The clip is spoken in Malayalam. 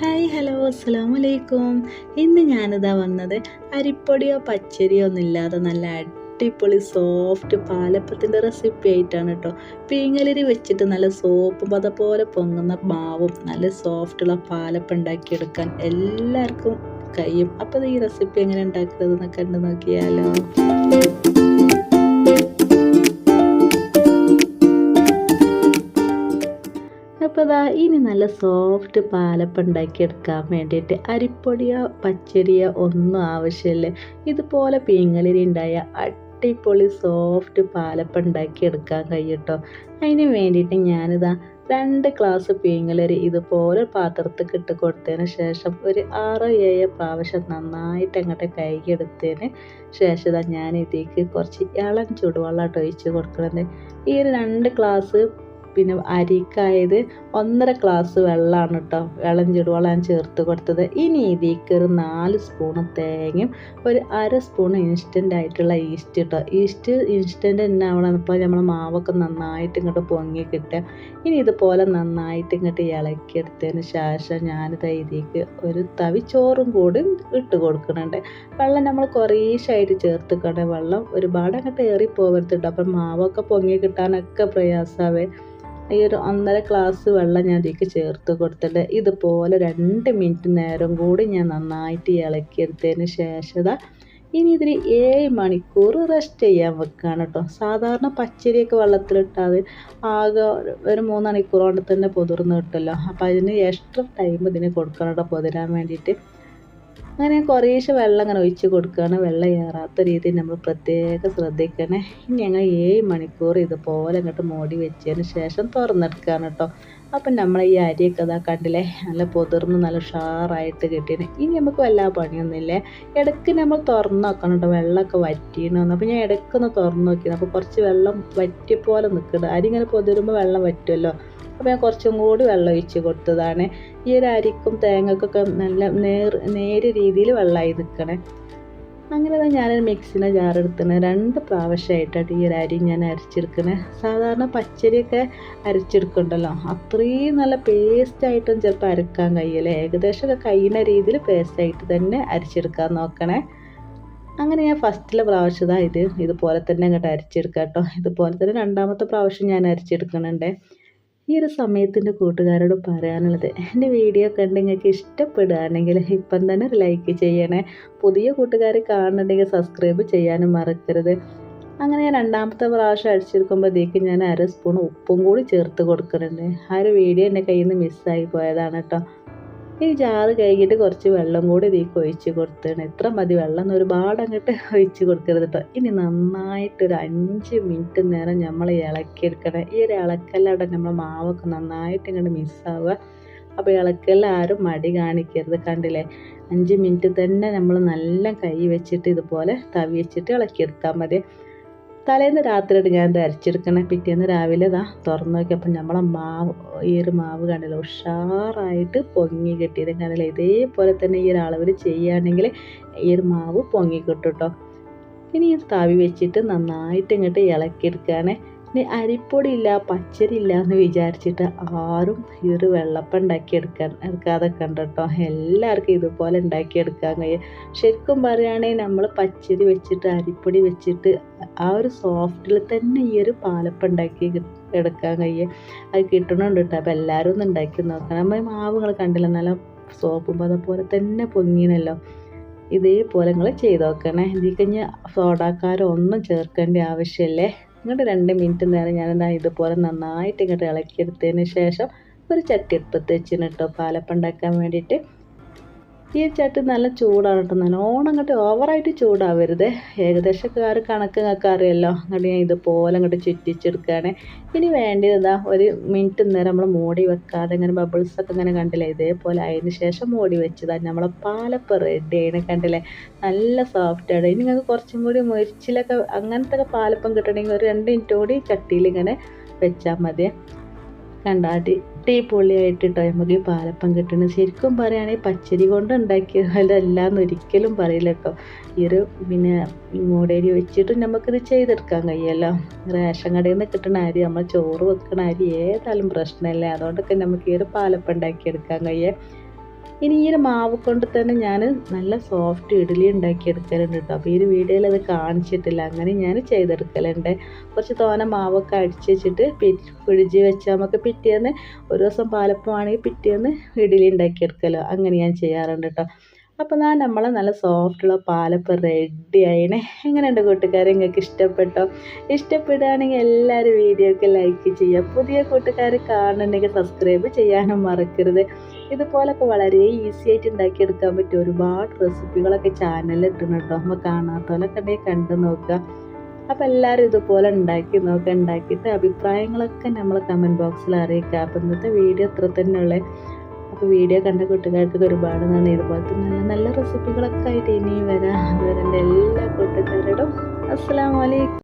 ഹായ് ഹലോ അസ്സാം വലൈക്കും ഇന്ന് ഞാനിതാ വന്നത് അരിപ്പൊടിയോ പച്ചരിയോ ഒന്നും ഇല്ലാതെ നല്ല അടിപൊളി സോഫ്റ്റ് പാലപ്പത്തിന്റെ റെസിപ്പി ആയിട്ടാണ് കേട്ടോ പീങ്ങലരി വെച്ചിട്ട് നല്ല സോപ്പ് പത പോലെ പൊങ്ങുന്ന മാവും നല്ല സോഫ്റ്റുള്ള പാലപ്പം ഉണ്ടാക്കിയെടുക്കാൻ എല്ലാവർക്കും കഴിയും. അപ്പോൾ ഈ റെസിപ്പി എങ്ങനെ ഉണ്ടാക്കുന്നത് കണ്ടു നോക്കിയാലോ. അപ്പോൾ ഇനി നല്ല സോഫ്റ്റ് പാലപ്പം ഉണ്ടാക്കിയെടുക്കാൻ വേണ്ടിയിട്ട് അരിപ്പൊടിയോ പച്ചരിയോ ഒന്നും ആവശ്യമില്ല. ഇതുപോലെ പീങ്ങലിരി ഉണ്ടായ അടിപൊളി സോഫ്റ്റ് പാലപ്പം ഉണ്ടാക്കിയെടുക്കാൻ കഴിയട്ടോ. അതിന് വേണ്ടിയിട്ട് ഞാനിതാ രണ്ട് ഗ്ലാസ് പീങ്ങലരി ഇതുപോലെ പാത്രത്തിൽ ഇട്ട് കൊടുത്തതിന് ശേഷം ഒരു ആറോ ഏഴോ പ്രാവശ്യം നന്നായിട്ട് അങ്ങോട്ട് കൈകെടുത്തതിന് ശേഷം ഇതാ ഞാൻ ഇതിലേക്ക് കുറച്ച് ഇളം ചൂടുവെള്ളമായിട്ട് ഒഴിച്ച് കൊടുക്കുന്നത്. ഈ രണ്ട് ഗ്ലാസ് പിന്നെ അരിക്കായത് ഒന്നര ഗ്ലാസ് വെള്ളമാണ് കേട്ടോ വെള്ളം ചുടുവെള്ളം ചേർത്ത് കൊടുത്തത്. ഇനി ഇതിലേക്ക് ഒരു നാല് സ്പൂണ് തേങ്ങയും ഒരു അര സ്പൂൺ ഇൻസ്റ്റന്റ് ആയിട്ടുള്ള ഈസ്റ്റ് കേട്ടോ ഈസ്റ്റ് ഇൻസ്റ്റന്റ് തന്നെ ആവണം ഇപ്പോൾ നമ്മൾ മാവൊക്കെ നന്നായിട്ട് ഇങ്ങോട്ട് പൊങ്ങി കിട്ടുക. ഇനി ഇതുപോലെ നന്നായിട്ട് ഇങ്ങോട്ട് ഇളക്കിയെടുത്തതിന് ശേഷം ഞാനിത് ഇതിലേക്ക് ഒരു തവി ചോറും കൂടി ഇട്ട് കൊടുക്കുന്നുണ്ട്. വെള്ളം നമ്മൾ കുറേശ്ശായിട്ട് ചേർത്തിക്കണേ വെള്ളം ഒരുപാട് അങ്ങോട്ട് ഏറി പോകരുത് കേട്ടോ അപ്പം മാവൊക്കെ പൊങ്ങി കിട്ടാനൊക്കെ പ്രയാസമാവേ. ഈ ഒരു ഒന്നര ഗ്ലാസ് വെള്ളം ഞാൻ ഇതിലേക്ക് ചേർത്ത് കൊടുത്തിട്ട് ഇതുപോലെ രണ്ട് മിനിറ്റ് നേരം കൂടി ഞാൻ നന്നായിട്ട് ഇളക്കിയെടുത്തതിന് ശേഷം ഇനി ഇതിന് ഏഴ് മണിക്കൂർ റെസ്റ്റ് ചെയ്യാൻ വെക്കുകയാണ് കേട്ടോ. സാധാരണ പച്ചരിയൊക്കെ വെള്ളത്തിലിട്ടാൽ ആകെ ഒരു മൂന്ന് മണിക്കൂർ കൊണ്ട് തന്നെ പൊതിർന്ന് കിട്ടുമല്ലോ. അപ്പോൾ അതിന് എക്സ്ട്രാ ടൈം ഇതിന് കൊടുക്കണം കേട്ടോ പൊതിരാൻ വേണ്ടിയിട്ട്. അങ്ങനെ കുറേശ്ശെ വെള്ളം അങ്ങനെ ഒഴിച്ച് കൊടുക്കുകയാണ് വെള്ളം ഏറാത്ത രീതിയിൽ നമ്മൾ പ്രത്യേകം ശ്രദ്ധിക്കണേ. ഇനി ഞങ്ങൾ ഏഴ് മണിക്കൂർ ഇതുപോലെ ഇങ്ങോട്ട് മൂടി വെച്ചതിന് ശേഷം തുറന്നെടുക്കുകയാണ് കേട്ടോ. അപ്പം നമ്മൾ ഈ അരിയൊക്കെ ഇതാ കണ്ടില്ലേ? നല്ല പൊതിർന്ന് നല്ല ഉഷാറായിട്ട് കിട്ടിയത് ഇനി നമുക്ക് വല്ല പണിയൊന്നുമില്ലേ. ഇടയ്ക്ക് നമ്മൾ തുറന്ന് നോക്കണം കേട്ടോ. വെള്ളമൊക്കെ വറ്റിയണമെന്ന് അപ്പോൾ ഞാൻ ഇടയ്ക്കൊന്ന് തുറന്ന് നോക്കിയത് അപ്പോൾ കുറച്ച് വെള്ളം വറ്റിയ പോലെ നിൽക്കണം അരി ഇങ്ങനെ പൊതിരുമ്പോൾ വെള്ളം വറ്റുമല്ലോ. അപ്പോൾ ഞാൻ കുറച്ചും കൂടി വെള്ളം ഒഴിച്ച് കൊടുത്തതാണ്. ഈ ഒരു അരിക്കും തേങ്ങക്കൊക്കെ നല്ല നേർ നേര് രീതിയിൽ വെള്ളമായി നിൽക്കണേ അങ്ങനെ ഞാനൊരു മിക്സിനെ ജാറെടുത്തിന് രണ്ട് പ്രാവശ്യമായിട്ടാണ് ഈ ഒരു അരി ഞാൻ അരച്ചെടുക്കണേ. സാധാരണ പച്ചരിയൊക്കെ അരച്ചെടുക്കണ്ടല്ലോ അത്രയും നല്ല പേസ്റ്റായിട്ടും ചിലപ്പോൾ അരക്കാൻ കഴിയില്ല. ഏകദേശമൊക്കെ കഴിയുന്ന രീതിയിൽ പേസ്റ്റായിട്ട് തന്നെ അരച്ചെടുക്കാൻ നോക്കണേ. അങ്ങനെ ഞാൻ ഫസ്റ്റിലെ പ്രാവശ്യം ഇത് ഇതുപോലെ തന്നെ അങ്ങോട്ട് അരച്ചെടുക്കാം കേട്ടോ ഇതുപോലെ തന്നെ രണ്ടാമത്തെ പ്രാവശ്യം ഞാൻ അരച്ചെടുക്കണുണ്ട്. ഈ ഒരു സമയത്തിന്റെ കൂട്ടുകാരോട് പറയാനുള്ളത് എന്റെ വീഡിയോ കണ്ട് നിങ്ങൾക്ക് ഇഷ്ടപ്പെടുകയാണെങ്കിൽ ഇപ്പം തന്നെ ഒരു ലൈക്ക് ചെയ്യണേ. പുതിയ കൂട്ടുകാരെ കാണുന്നുണ്ടെങ്കിൽ സബ്സ്ക്രൈബ് ചെയ്യാനും മറക്കരുത്. അങ്ങനെ ഞാൻ രണ്ടാമത്തെ പ്രാവശ്യം അടിച്ചെടുക്കുമ്പോഴത്തേക്ക് ഞാൻ അര സ്പൂൺ ഉപ്പും കൂടി ചേർത്ത് കൊടുക്കുന്നുണ്ട്. ആ ഒരു വീഡിയോ എന്റെ കയ്യിൽ നിന്ന് മിസ്സായി പോയതാണ് കേട്ടോ. ഈ ജാറ് കഴുകിയിട്ട് കുറച്ച് വെള്ളം കൂടി ഇതിലേക്ക് ഒഴിച്ച് കൊടുത്തേണ്. എത്ര മതി വെള്ളം ഒരുപാട് അങ്ങോട്ട് ഒഴിച്ച് കൊടുക്കരുത് കേട്ടോ ഇനി നന്നായിട്ട് ഒരു അഞ്ച് മിനിറ്റ് നേരം നമ്മൾ ഇളക്കിയെടുക്കണം. ഈ ഒരു ഇളക്കല്ലാടെ നമ്മൾ മാവൊക്കെ നന്നായിട്ട് ഇങ്ങോട്ട് മിസ്സാവുക. അപ്പോൾ ഇളക്കലിൽ ആരും മടി കാണിക്കരുത് കണ്ടില്ലേ? അഞ്ച് മിനിറ്റ് തന്നെ നമ്മൾ നല്ല കൈ വെച്ചിട്ട് ഇതുപോലെ തവി വെച്ചിട്ട് ഇളക്കിയെടുത്താൽ മതി. തലേന്ന് രാത്രിയായിട്ട് ഞാൻ ഇത് അരച്ചെടുക്കണം. പിറ്റേന്ന് രാവിലെ ഇതാ തുറന്ന് നോക്കിയപ്പോൾ നമ്മളെ മാവ് ഈ ഒരു മാവ് കണ്ടില്ല ഉഷാറായിട്ട് പൊങ്ങി കിട്ടിയത്. കണ്ടില്ല ഇതേപോലെ തന്നെ ഈ ഒരു ചെയ്യുകയാണെങ്കിൽ ഈ ഒരു മാവ് പൊങ്ങി കിട്ടും കേട്ടോ ഇനി ഈ താവി വെച്ചിട്ട് നന്നായിട്ട് ഇങ്ങോട്ട് ഇളക്കിയെടുക്കുകയാണ്. ഇനി അരിപ്പൊടി ഇല്ല പച്ചരി ഇല്ല എന്ന് വിചാരിച്ചിട്ട് ആരും ഈ ഒരു വെള്ളപ്പം ഉണ്ടാക്കിയെടുക്കാൻ എടുക്കാതെ കണ്ടോ എല്ലാവർക്കും ഇതുപോലെ ഉണ്ടാക്കിയെടുക്കാൻ കഴിയും. ശരിക്കും പറയുകയാണെങ്കിൽ നമ്മൾ പച്ചരി വെച്ചിട്ട് അരിപ്പൊടി വെച്ചിട്ട് ആ ഒരു സോഫ്റ്റിൽ തന്നെ ഈ ഒരു പാലപ്പം ഉണ്ടാക്കി എടുക്കാൻ കഴിയും. അത് കിട്ടണുണ്ട് കേട്ടോ. അപ്പോൾ എല്ലാവരും ഒന്ന് ഉണ്ടാക്കി നോക്കണം. നമ്മൾ മാവുകൾ കണ്ടില്ല? നല്ല സോപ്പും അതുപോലെ പോലെ തന്നെ പൊങ്ങിനല്ലോ ഇതേപോലെ നിങ്ങൾ ചെയ്ത് നോക്കണേ. ഇതിൽ കഴിഞ്ഞ് സോഡാക്കാരോ ഒന്നും ചേർക്കേണ്ട ആവശ്യമില്ലേ? ഇങ്ങോട്ട് രണ്ട് മിനിറ്റ് നേരം ഞാൻ ഞാനെന്താ ഇതുപോലെ നന്നായിട്ട് ഇങ്ങോട്ട് ഇളക്കിയെടുത്തതിന് ശേഷം ഒരു ചട്ടി എടുപ്പത്ത് വെച്ചിന് കേട്ടോ പാലപ്പം ഉണ്ടാക്കാൻ വേണ്ടിയിട്ട് ചട്ടി നല്ല ചൂടാണ് കേട്ടോ. നല്ലോണം അങ്ങോട്ട് ഓവറായിട്ട് ചൂടാവരുത്. ഏകദേശക്കാർ കണക്ക് നിങ്ങൾക്ക് അറിയാമല്ലോ അങ്ങോട്ട് ഞാൻ ഇതുപോലെ അങ്ങോട്ട് ചുറ്റിച്ചെടുക്കുകയാണ് ഇനി വേണ്ടത് എന്താ ഒരു മിനിറ്റ് നേരം നമ്മൾ മൂടി വെക്കാതെ ഇങ്ങനെ ബബിൾസ് ഒക്കെ ഇങ്ങനെ കണ്ടില്ലേ? ഇതേപോലെ അതിന് ശേഷം മൂടി വെച്ചതാണ് നമ്മളെ പാലപ്പം റെഡി ആണ് കണ്ടില്ലേ? നല്ല സോഫ്റ്റാണ് ഇനി നിങ്ങൾക്ക് കുറച്ചും കൂടി മുരിച്ചിലൊക്കെ അങ്ങനത്തെ പാലപ്പം കിട്ടണമെങ്കിൽ ഒരു രണ്ട് മിനിറ്റ് കൂടി ചട്ടിയിൽ ഇങ്ങനെ വെച്ചാൽ മതി കണ്ടാട്ടി അടിപൊളിയായിട്ട് കേട്ടോ നമുക്ക് ഈ പാലപ്പം കിട്ടുന്നത് ശരിക്കും പറയുകയാണെങ്കിൽ പച്ചരി കൊണ്ട് ഉണ്ടാക്കിയതല്ല എന്ന് ഒരിക്കലും പറയില്ല കേട്ടോ. ഈ ഒരു പിന്നെ മൂടേരി വെച്ചിട്ട് നമുക്കിത് ചെയ്തെടുക്കാൻ കഴിയുമല്ലോ റേഷൻ കടയിൽ നിന്ന് കിട്ടുന്ന അരി നമ്മൾ ചോറ് വെക്കുന്ന അരി ഏതായാലും പ്രശ്നമില്ല. അതുകൊണ്ടൊക്കെ നമുക്ക് ഈ ഒരു പാലപ്പം ഉണ്ടാക്കിയെടുക്കാൻ കഴിയുക ഇനി ഈ ഒരു മാവ് കൊണ്ട് തന്നെ ഞാൻ നല്ല സോഫ്റ്റ് ഇഡ്ഡലി ഉണ്ടാക്കിയെടുക്കലുണ്ട് കേട്ടോ അപ്പോൾ ഈ ഒരു വീഡിയോയിൽ അത് കാണിച്ചിട്ടില്ല. അങ്ങനെ ഞാൻ ചെയ്തെടുക്കലുണ്ട്. കുറച്ച് തോന മാവൊക്കെ അടിച്ച് വെച്ചിട്ട് പിടിച്ച് വെച്ചാൽ നമുക്ക് പിറ്റേന്ന് ഒരു ദിവസം പാലപ്പമാണെങ്കിൽ പിറ്റേന്ന് ഇഡ്ഡലി ഉണ്ടാക്കിയെടുക്കലോ. അങ്ങനെ ഞാൻ ചെയ്യാറുണ്ട് കേട്ടോ അപ്പോൾ ഞാൻ നമ്മളെ നല്ല സോഫ്റ്റുള്ള പാലപ്പം റെഡി ആയിനെ. എങ്ങനെയുണ്ട് കൂട്ടുകാരെ? നിങ്ങൾക്ക് ഇഷ്ടപ്പെട്ടോ? ഇഷ്ടപ്പെടുകയാണെങ്കിൽ എല്ലാവരും വീഡിയോക്ക് ലൈക്ക് ചെയ്യുക. പുതിയ കൂട്ടുകാർ കാണുന്നുണ്ടെങ്കിൽ സബ്സ്ക്രൈബ് ചെയ്യാനും മറക്കരുത്. ഇതുപോലൊക്കെ വളരെ ഈസി ആയിട്ട് ഉണ്ടാക്കിയെടുക്കാൻ പറ്റിയ ഒരുപാട് റെസിപ്പികളൊക്കെ ചാനലിൽ ഇട്ടുന്നുണ്ടോ നമ്മൾ കാണാത്തവരൊക്കെ ഉണ്ടെങ്കിൽ കണ്ടു നോക്കുക. അപ്പോൾ എല്ലാവരും ഇതുപോലെ ഉണ്ടാക്കി നോക്കുക ഉണ്ടാക്കിയിട്ട് അഭിപ്രായങ്ങളൊക്കെ നമ്മൾ കമന്റ് ബോക്സിൽ അറിയിക്കുക. അപ്പോൾ ഇന്നത്തെ വീഡിയോ ഇത്ര തന്നെയുള്ളേ. അപ്പോൾ വീഡിയോ കണ്ട കൂട്ടുകാർക്കൊക്കെ ഒരുപാട് നന്ദി. ഇതുപോലത്തെ നല്ല നല്ല റെസിപ്പികളൊക്കെ ആയിട്ട് ഇനിയും വരാം. അതുവരെ എല്ലാ കൂട്ടുകാരോടും അസ്സാം വലൈക്കും